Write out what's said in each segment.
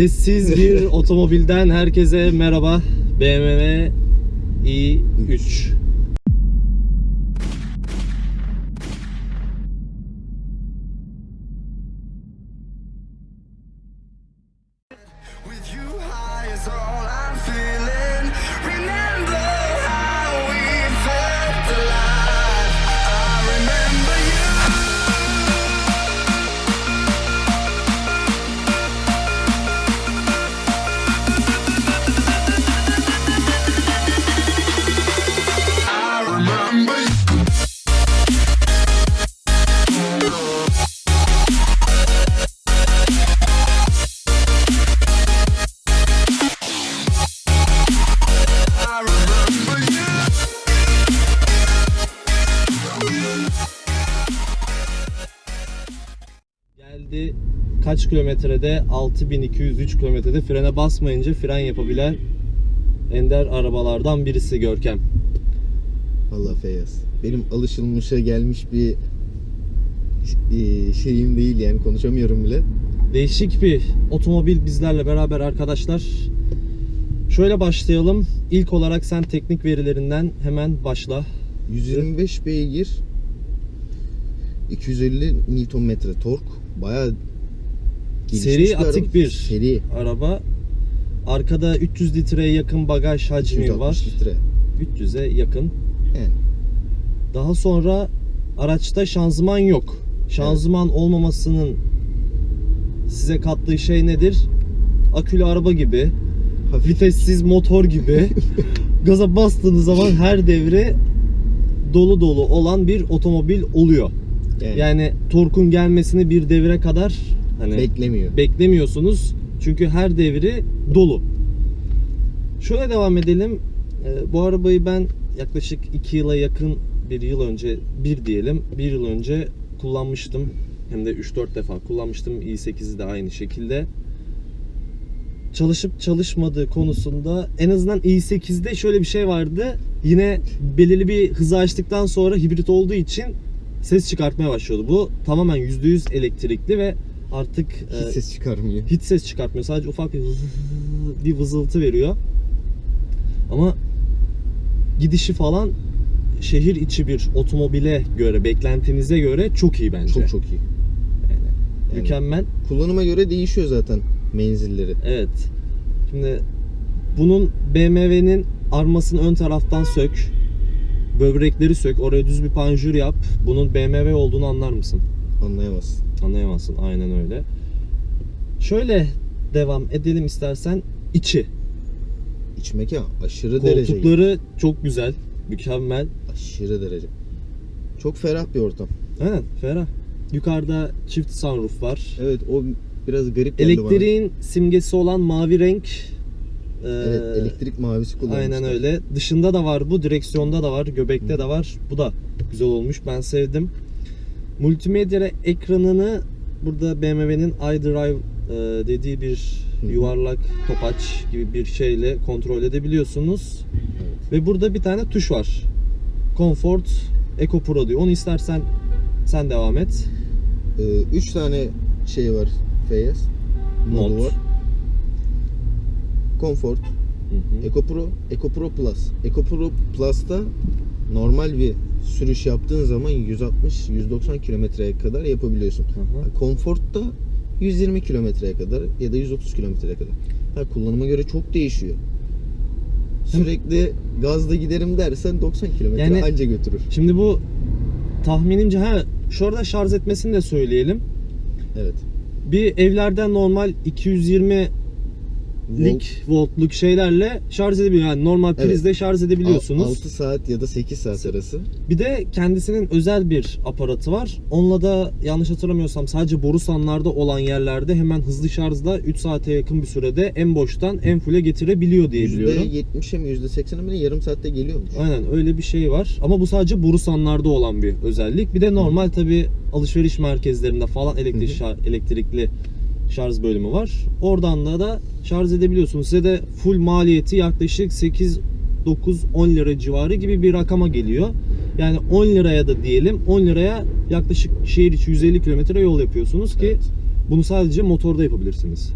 Sessiz bir otomobilden herkese merhaba. BMW i3. Kaç kilometrede? 6203 kilometrede frene basmayınca fren yapabilen ender arabalardan birisi Görkem. Valla Feyyaz. Benim alışılmışa gelmiş bir e, şeyim değil yani konuşamıyorum bile. Değişik bir otomobil bizlerle beraber arkadaşlar. Şöyle başlayalım. İlk olarak sen teknik verilerinden hemen başla. 125 beygir 250 Nm tork. Bayağı Seri araba. atik bir Seri. araba. Arkada 300 litreye yakın bagaj hacmi 260 var. litre. 300'e yakın. Yani Daha sonra araçta şanzıman yok. Şanzıman olmamasının size kattığı şey nedir? Akülü araba gibi, hafif vitessiz motor gibi gaza bastığınız zaman her devre dolu dolu olan bir otomobil oluyor. yani, Yani torkun gelmesini bir devre kadar hani beklemiyor. beklemiyorsunuz. Çünkü her devri dolu. Şöyle devam edelim. Ee, bu arabayı ben yaklaşık 2 yıla yakın bir yıl önce, bir diyelim, bir yıl önce kullanmıştım. Hem de 3-4 defa kullanmıştım. i8'i de aynı şekilde. Çalışıp çalışmadığı konusunda en azından i8'de şöyle bir şey vardı. Yine belirli bir hızı aştıktan sonra hibrit olduğu için ses çıkartmaya başlıyordu. Bu tamamen %100 elektrikli ve artık Hiç e, ses çıkarmıyor. hiç ses çıkartmıyor. Sadece ufak bir, bir vızıltı veriyor. Ama gidişi falan şehir içi bir otomobile göre, beklentinize göre çok iyi bence. Çok çok iyi. Yani Mükemmel. Kullanıma göre değişiyor zaten menzilleri. Evet. Şimdi bunun BMW'nin armasını ön taraftan sök. Böbrekleri sök. Oraya düz bir panjur yap. Bunun BMW olduğunu anlar mısın? Anlayamazsın. Anlayamazsın. Aynen öyle. Şöyle devam edelim istersen. içi. İç mekan aşırı derece. Koltukları çok güzel. Mükemmel. Aşırı derece. Çok ferah bir ortam. Aynen ferah. Yukarıda çift sunroof var. Evet o biraz garip geldi bana. Elektriğin simgesi olan mavi renk. Ee, Evet elektrik mavisi kullanmışlar. Aynen öyle. Dışında da var bu, direksiyonda da var, göbekte de var. Bu da güzel olmuş. Ben sevdim. Multimedya ekranını burada BMW'nin iDrive e, dediği bir yuvarlak topaç gibi bir şeyle kontrol edebiliyorsunuz. Evet. Ve burada bir tane tuş var. Comfort Eco Pro diyor. Onu istersen sen devam et. Ee, üç tane şey var Feyyaz. Modu Mod. var. Comfort, Hı hı. Eco Pro, Eco Pro Plus. Eco Pro Plus'ta normal bir sürüş yaptığın zaman 160-190 kilometreye kadar yapabiliyorsun. Hı hı. Comfort'ta 120 kilometreye kadar ya da 130 kilometreye kadar. Ha, kullanıma göre çok değişiyor. Sürekli gazda giderim dersen 90 kilometre Yani- anca götürür. Şimdi bu tahminimce ha şurada şarj etmesini de söyleyelim. Evet. Bir evlerden normal 220 Lik voltluk şeylerle şarj edebiliyor. Yani normal Evet. prizde şarj edebiliyorsunuz. 6 saat ya da 8 saat arası. Bir de kendisinin özel bir aparatı var. Onunla da yanlış hatırlamıyorsam sadece borusanlarda olan yerlerde hemen hızlı şarjla 3 saate yakın bir sürede en boştan en full'e getirebiliyor diye biliyorum. %70'e mi %80'e mi yarım saatte geliyormuş. Aynen öyle bir şey var. Ama bu sadece borusanlarda olan bir özellik. Bir de normal tabi alışveriş merkezlerinde falan elektrik şar- elektrikli şarj bölümü var. Oradan da da şarj edebiliyorsunuz. Size de full maliyeti yaklaşık 8 9 10 lira civarı gibi bir rakama geliyor. Yani 10 liraya da diyelim 10 liraya yaklaşık şehir içi 150 kilometre yol yapıyorsunuz ki Evet. bunu sadece motorda yapabilirsiniz.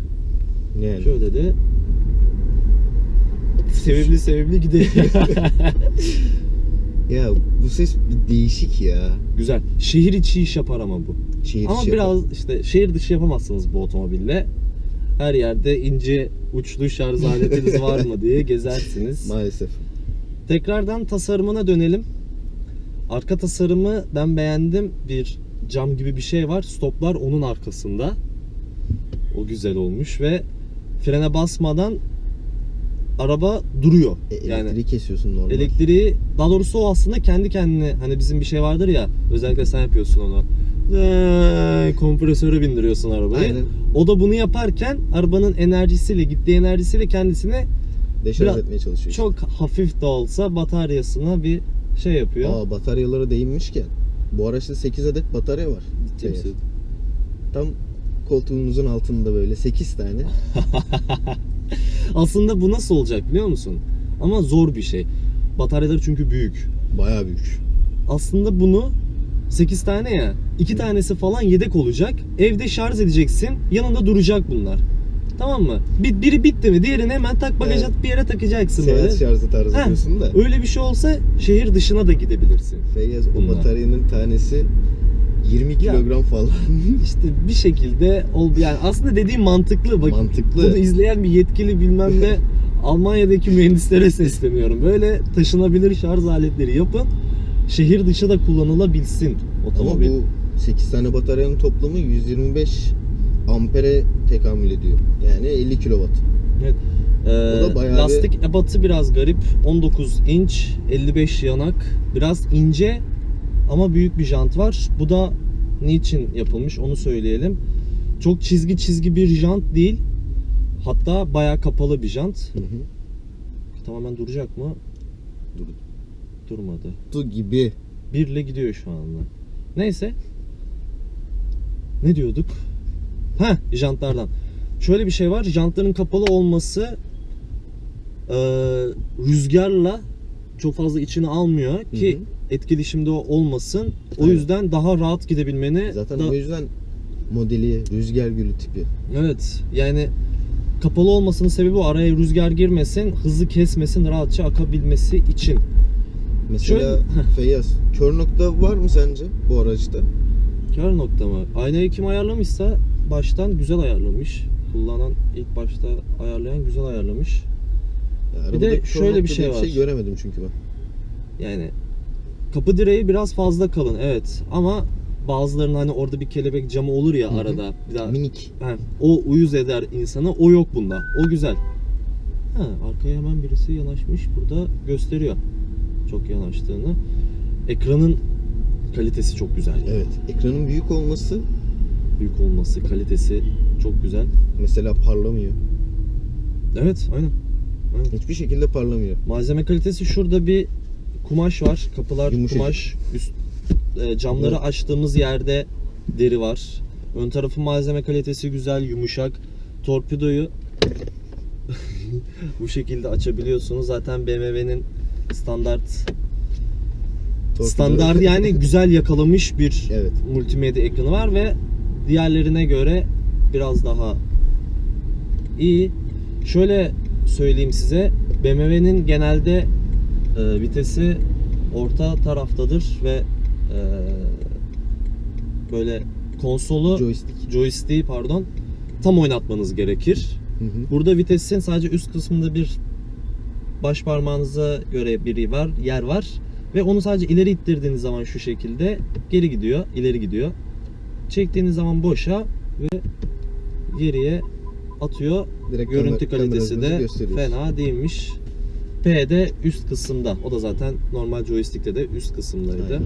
Yani. Şöyle de sevimli sevimli gidiyor. Ya bu ses bir değişik ya. Güzel. Şehir içi iş yapar ama bu. Şehir ama içi biraz işte şehir dışı yapamazsınız bu otomobille. Her yerde ince uçlu şarj aletiniz var mı diye gezersiniz. Maalesef. Tekrardan tasarımına dönelim. Arka tasarımı ben beğendim. Bir cam gibi bir şey var. Stoplar onun arkasında. O güzel olmuş ve frene basmadan araba duruyor. E, yani elektriği kesiyorsun normal. elektriği daha doğrusu o aslında kendi kendine hani bizim bir şey vardır ya özellikle sen yapıyorsun onu. Eee, kompresöre bindiriyorsun arabayı. Aynen. O da bunu yaparken arabanın enerjisiyle gittiği enerjisiyle kendisine Deşarj biraz- etmeye çalışıyor. çok hafif de olsa bataryasına bir şey yapıyor. Aa bataryalara değinmişken bu araçta 8 adet batarya var. Ciddi misin? Tam koltuğumuzun altında böyle 8 tane. Aslında bu nasıl olacak biliyor musun? Ama zor bir şey. Bataryaları çünkü büyük. Bayağı büyük. Aslında bunu 8 tane ya. 2 tanesi falan yedek olacak. Evde şarj edeceksin. Yanında duracak bunlar. Tamam mı? Bir, biri bitti mi diğerini hemen tak bagaj Evet. bir yere takacaksın böyle. Seyahat şarjı tarzı Heh, diyorsun da. Öyle bir şey olsa şehir dışına da gidebilirsin. Feyyaz o Bunlar. bataryanın tanesi 20 kilogram falan. İşte bir şekilde ol yani aslında dediğim mantıklı. Bak, Mantıklı. Bunu izleyen bir yetkili bilmem ne Almanya'daki mühendislere sesleniyorum. Böyle taşınabilir şarj aletleri yapın. Şehir dışı da kullanılabilsin Ama otomobil. bu 8 tane bataryanın toplamı 125 ampere tekamül ediyor. Yani 50 kilowatt. Evet. Ee, lastik ebatı biraz garip. 19 inç, 55 yanak. Biraz ince ama büyük bir jant var. Bu da niçin yapılmış onu söyleyelim. Çok çizgi çizgi bir jant değil. Hatta bayağı kapalı bir jant. Hı hı. Tamamen duracak mı? Dur. Durmadı. Tu gibi. Birle gidiyor şu anda. Neyse. Ne diyorduk? Ha, jantlardan. Şöyle bir şey var. Jantların kapalı olması e, rüzgarla çok fazla içine almıyor ki Hı hı. etkileşimde olmasın. O Aynen. yüzden daha rahat gidebilmeni Zaten da- o yüzden modeli rüzgar gülü tipi. Evet. Yani kapalı olmasının sebebi o. Araya rüzgar girmesin, hızlı kesmesin, rahatça akabilmesi için. Mesela Feyyaz, kör nokta var mı sence bu araçta? Kör nokta mı? Aynayı kim ayarlamışsa baştan güzel ayarlamış. Kullanan ilk başta ayarlayan güzel ayarlamış. Ya, Bir de şöyle bir nokta şey var. göremedim çünkü ben. Yani kapı direği biraz fazla kalın evet ama bazılarının hani orada bir kelebek camı olur ya Hı hı. arada. Bir daha Minik. He, o uyuz eder insana. O yok bunda. O güzel. Ha, arkaya hemen birisi yanaşmış. Burada gösteriyor. Çok yanaştığını. Ekranın kalitesi çok güzel. Evet. Ekranın büyük olması Büyük olması, kalitesi çok güzel. mesela parlamıyor. Evet, aynen. Hiçbir şekilde parlamıyor. Malzeme kalitesi şurada bir kumaş var. Kapılar Yumuşacık. kumaş. Üst e, camları Evet. açtığımız yerde deri var. Ön tarafı malzeme kalitesi güzel, yumuşak. Torpidoyu bu şekilde açabiliyorsunuz. Zaten BMW'nin standart Torpido- standart yani güzel yakalamış bir Evet. multimedya ekranı var ve diğerlerine göre biraz daha iyi. Şöyle söyleyeyim size. BMW'nin genelde e, vitesi orta taraftadır ve e, böyle konsolu Joystick. joystick'i pardon tam oynatmanız gerekir. Hı hı. Burada vitesin sadece üst kısmında bir baş parmağınıza göre bir var, yer var ve onu sadece ileri ittirdiğiniz zaman şu şekilde geri gidiyor, ileri gidiyor. Çektiğiniz zaman boşa ve geriye atıyor. Direkt Görüntü kalitesi de fena değilmiş. P de üst kısımda. O da zaten normal joystick'te de üst kısımdaydı. Aynen.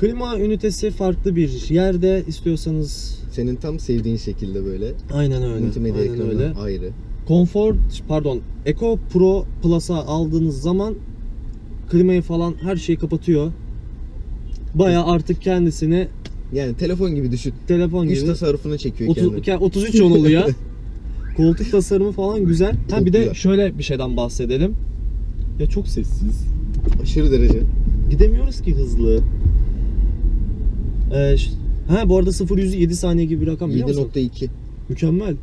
Klima ünitesi farklı bir yerde istiyorsanız Senin tam sevdiğin şekilde böyle. aynen öyle. Multimedya aynen ekranı öyle. ayrı. Comfort pardon Eco Pro Plus'a aldığınız zaman klimayı falan her şeyi kapatıyor. Baya artık kendisini Yani telefon gibi düşün. telefon Güç gibi tasarrufuna çekiyor 30, kendini. yani 33 on oluyor. Koltuk tasarımı falan güzel. Ha Çok bir de şöyle bir şeyden bahsedelim. Ya çok sessiz. Aşırı derece. Gidemiyoruz ki hızlı. Ee, ha bu arada 0 100 7 saniye gibi bir rakam biliyor musun? 7.2. Mükemmel.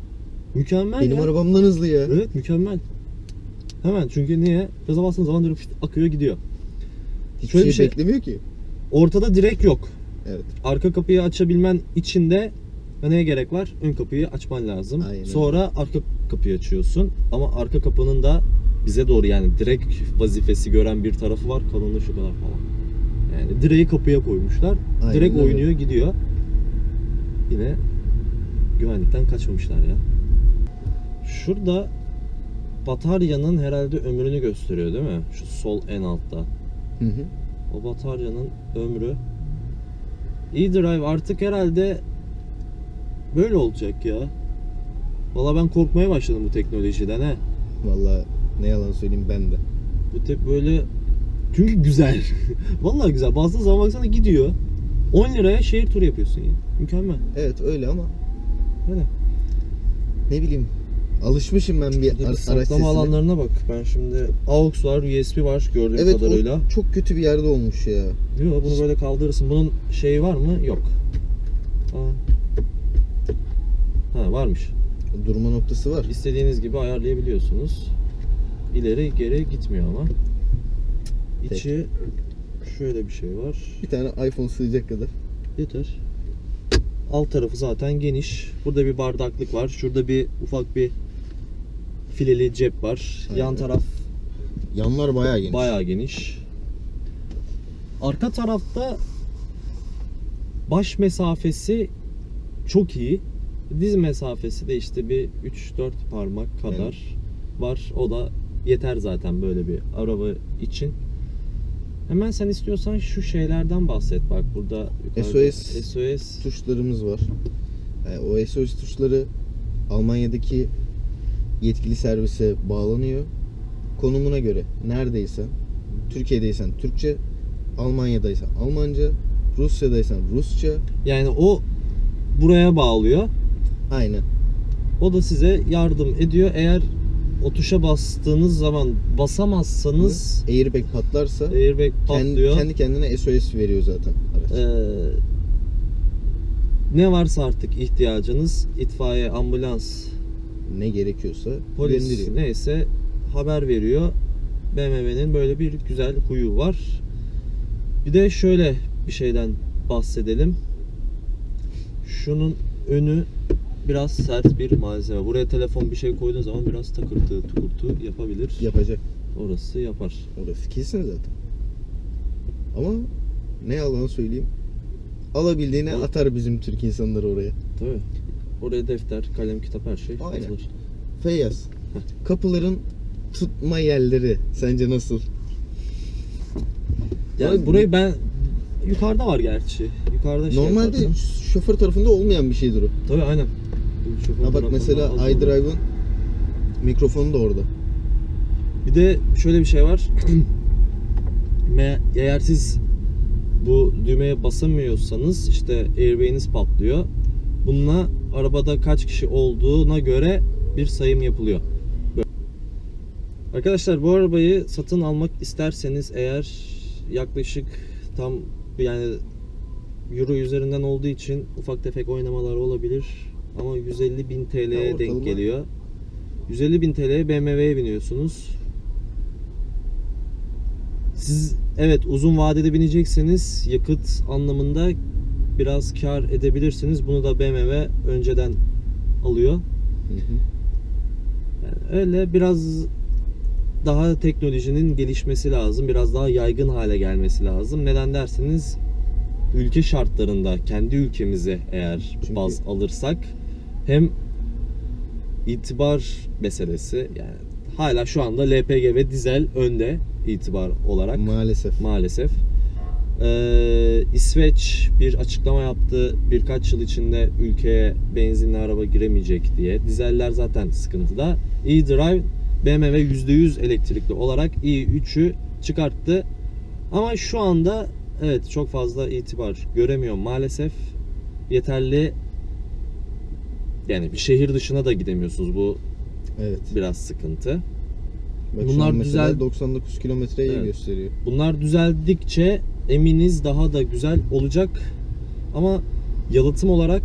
Mükemmel Benim ya. arabamdan hızlı ya. Evet mükemmel. Hemen çünkü niye? Gaza bastığın zaman fışt akıyor gidiyor. Hiçbir şöyle şey, bir şey- beklemiyor ki. Ortada direk yok. Evet. Arka kapıyı açabilmen için de neye gerek var? Ön kapıyı açman lazım. Aynen. Sonra arka kapıyı açıyorsun. Ama arka kapının da bize doğru yani direkt vazifesi gören bir tarafı var. Kalınlığı şu kadar falan. Yani direği kapıya koymuşlar. Aynen direkt öyle. oynuyor gidiyor. Yine güvenlikten kaçmamışlar ya. Şurada bataryanın herhalde ömrünü gösteriyor değil mi? Şu sol en altta. Hı hı. O bataryanın ömrü. E-Drive artık herhalde böyle olacak ya. Valla ben korkmaya başladım bu teknolojiden he. Vallahi ne yalan söyleyeyim ben de. Bu tip böyle çünkü güzel. Vallahi güzel. Bazı zaman baksana gidiyor. 10 liraya şehir turu yapıyorsun ya. Mükemmel. Evet öyle ama Öyle. ne bileyim alışmışım ben bir ar- araç saklama sesine. alanlarına bak. Ben şimdi AUX var, USB var gördüğüm Evet kadarıyla. o çok kötü bir yerde olmuş ya. Yok bunu böyle kaldırırsın. Bunun şeyi var mı? Yok. Aa. Ha varmış. Durma noktası var. İstediğiniz gibi ayarlayabiliyorsunuz. İleri geri gitmiyor ama. İçi şöyle bir şey var. Bir tane iPhone sığacak kadar. Yeter. Alt tarafı zaten geniş. Burada bir bardaklık var. Şurada bir ufak bir fileli cep var. Yan Aynen. taraf Yanlar bayağı geniş. bayağı geniş. Arka tarafta baş mesafesi çok iyi. Diz mesafesi de işte bir 3-4 parmak kadar var. O da yeter zaten böyle bir araba için. Hemen sen istiyorsan şu şeylerden bahset. Bak burada SOS. SOS. tuşlarımız var. Yani o SOS tuşları Almanya'daki yetkili servise bağlanıyor. Konumuna göre neredeysen, Türkiye'deysen Türkçe, Almanya'daysan Almanca, Rusya'daysan Rusça. Yani o buraya bağlıyor. Aynen. O da size yardım ediyor. Eğer o tuşa bastığınız zaman basamazsanız Airbag patlarsa airbag kendi, patlıyor. kendi kendine SOS veriyor zaten araç. Ee, ne varsa artık ihtiyacınız itfaiye, ambulans, ne gerekiyorsa polis gönderiyor. neyse haber veriyor. BMW'nin böyle bir güzel huyu var. Bir de şöyle bir şeyden bahsedelim. Şunun önü biraz sert bir malzeme. Buraya telefon bir şey koyduğun zaman biraz takırtı tukurtu yapabilir. Yapacak. Orası yapar. Orası kesin zaten. Ama ne yalan söyleyeyim. Alabildiğine O- atar bizim Türk insanları oraya. Tabii. Oraya defter, kalem, kitap her şey Aynen. atılır. Feyyaz. Kapıların tutma yerleri sence nasıl? Yani Abi- burayı ben yukarıda var gerçi. Yukarıda şey Normalde yaparsın. şoför tarafında olmayan bir şeydir o. Tabii aynen. Şoför Ha bak mesela az olur. iDrive'ın mikrofonu da orada. Bir de şöyle bir şey var. Me- Eğer siz bu düğmeye basamıyorsanız işte airbag'iniz patlıyor. Bununla arabada kaç kişi olduğuna göre bir sayım yapılıyor. Böyle. Arkadaşlar bu arabayı satın almak isterseniz eğer yaklaşık tam yani euro üzerinden olduğu için ufak tefek oynamalar olabilir. Ama 150 bin TL'ye denk geliyor. 150 bin TL'ye BMW'ye biniyorsunuz. Siz evet uzun vadede binecekseniz yakıt anlamında biraz kar edebilirsiniz. Bunu da BMW önceden alıyor. Hı hı. Yani öyle biraz daha teknolojinin gelişmesi lazım. Biraz daha yaygın hale gelmesi lazım. Neden derseniz ülke şartlarında kendi ülkemize eğer Çünkü- baz alırsak hem itibar meselesi yani hala şu anda LPG ve dizel önde itibar olarak Maalesef. maalesef. Ee, İsveç bir açıklama yaptı. Birkaç yıl içinde ülkeye benzinli araba giremeyecek diye. Dizeller zaten sıkıntıda. e-Drive BMW %100 elektrikli olarak i3'ü çıkarttı. Ama şu anda evet çok fazla itibar göremiyor maalesef. Yeterli yani bir şehir dışına da gidemiyorsunuz. Bu Evet. biraz sıkıntı. Bak Bunlar güzel- 99 kilometreyi Evet. gösteriyor. Bunlar düzeldikçe eminiz daha da güzel olacak. Ama yalıtım olarak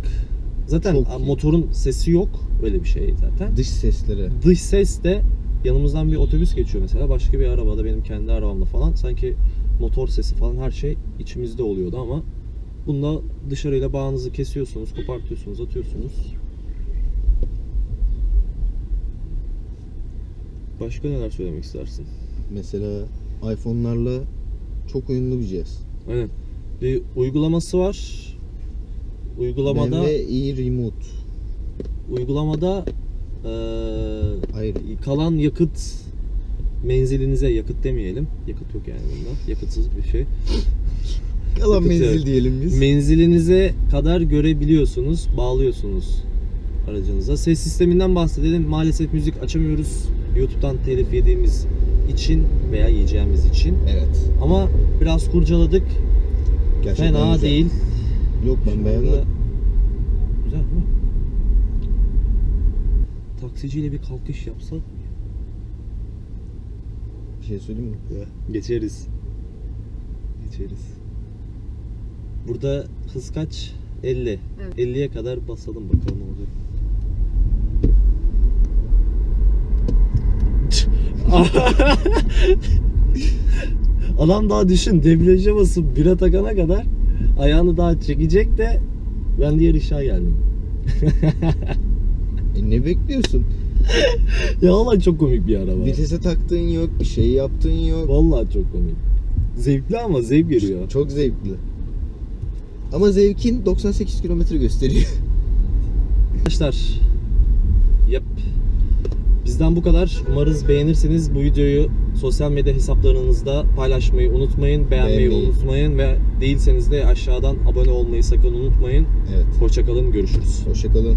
Zaten Çok iyi. motorun sesi yok. Öyle bir şey zaten. Dış sesleri. Dış ses de yanımızdan bir otobüs geçiyor mesela. Başka bir arabada benim kendi arabamda falan. Sanki motor sesi falan her şey içimizde oluyordu ama bunda dışarıyla bağınızı kesiyorsunuz, kopartıyorsunuz, atıyorsunuz. Başka neler söylemek istersin? Mesela iPhone'larla çok uyumlu bir cihaz. Aynen. Bir uygulaması var. Uygulamada BMW e Remote. uygulamada eee, Hayır. kalan yakıt menzilinize yakıt demeyelim. Yakıt yok yani bunda. Yakıtsız bir şey. Kalan menzil evet. diyelim biz. Menzilinize kadar görebiliyorsunuz. Bağlıyorsunuz aracınıza. Ses sisteminden bahsedelim. Maalesef müzik açamıyoruz. YouTube'dan telif yediğimiz için veya yiyeceğimiz için. evet. Ama biraz kurcaladık. Gerçekten Fena güzel. değil. Yok ben beğendim. Güzel değil mi? Taksiciyle bir kalkış yapsak Bir şey söyleyeyim mi? geçeriz. Geçeriz. Burada hız kaç? 50. Evet. 50'ye kadar basalım bakalım ne olacak. Adam daha düşün debriyaja basıp bire takana kadar ayağını daha çekecek de ben diğer işe geldim. E ne bekliyorsun? Ya vallahi çok komik bir araba. Vitese taktığın yok, bir şey yaptığın yok. Vallahi çok komik. Zevkli ama zevk veriyor. Çok zevkli. Ama zevkin 98 kilometre gösteriyor. Arkadaşlar. Bizden bu kadar. Umarız beğenirseniz bu videoyu sosyal medya hesaplarınızda paylaşmayı unutmayın. Beğenmeyi Beğenmeyi. unutmayın ve değilseniz de aşağıdan abone olmayı sakın unutmayın. Evet. Hoşçakalın. Görüşürüz. Hoşçakalın.